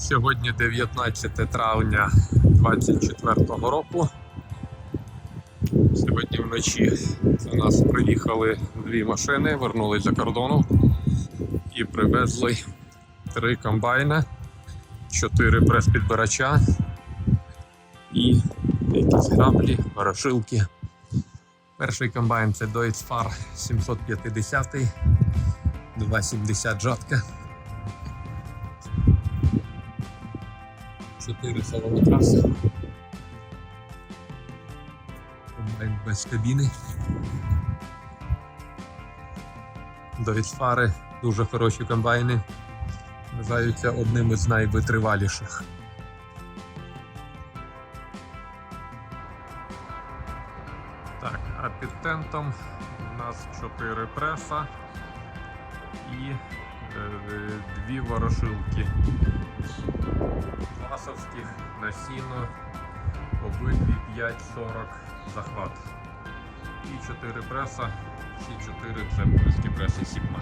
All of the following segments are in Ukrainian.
Сьогодні 19 травня 2024 року. Сьогодні вночі у нас приїхали дві машини, вернулись за кордону і привезли три комбайни, чотири прес-підбирача і якісь граблі, ворошилки. Перший комбайн це Deutz Fahr 750, 270 жатка. 4 салони Комбайн без кабіни. Довідфари дуже хороші комбайни. Вважаються одним із найвитриваліших. Так, а під тентом у нас 4 преса і е, дві ворошилки на сіно, обидві 5-40 захват. І 4 преса, всі 4 це польські преси Сігма.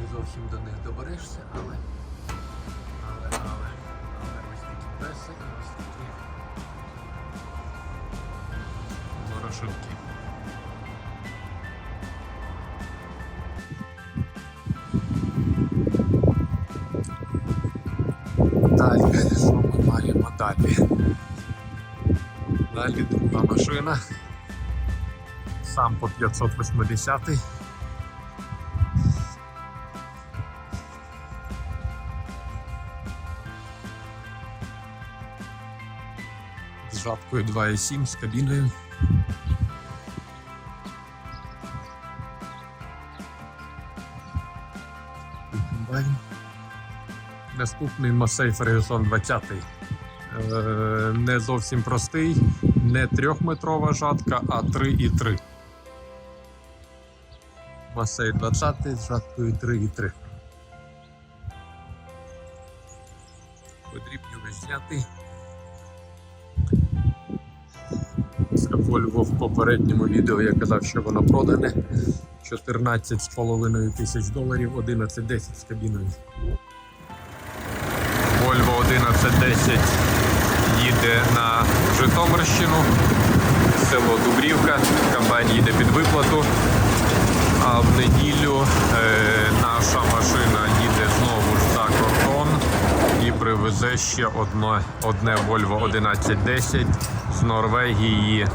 Не зовсім до них доберешся, але, але, але, але ось такі преси і ось такі ворошилки. Далі? Далі друга машина. Сам по 580. З жабкою 2,7 з кабіною. Наступний Масей Фергюсон 20. Е, не зовсім простий, не трьохметрова жатка, а 3,3. Масей 20 з жаткою 3,3. Подрібнювач знятий. Це Volvo в попередньому відео я казав, що воно продане. 14,5 тисяч доларів, 11,10 з кабіною. Volvo 1110 їде на Житомирщину, село Дубрівка, комбайн їде під виплату. А в неділю е, наша машина їде знову ж за кордон і привезе ще одне, одне Volvo 1110 з Норвегії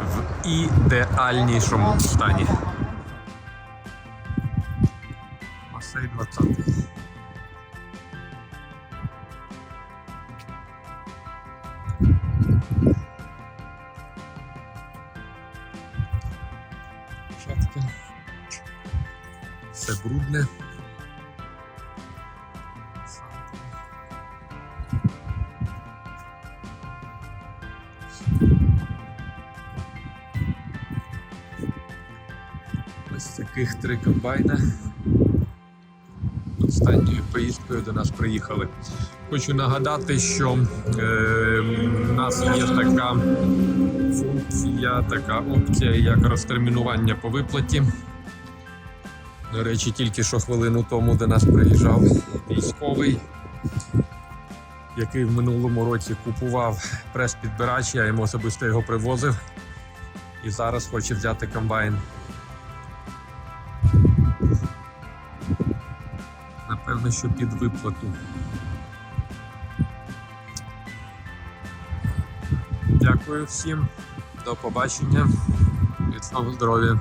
в ідеальнішому стані. Масей 20. Шапка. Все брудне. Ось таких три комбайна. Останньою поїздкою до нас приїхали. Хочу нагадати, що е, нас є така функція, така опція, як розтермінування по виплаті. До речі, тільки що хвилину тому до нас приїжджав військовий, який в минулому році купував прес-підбирач, я йому особисто його привозив і зараз хоче взяти комбайн. Напевно, що під виплату. Дякую всім. До побачення. Міцного здоров'я.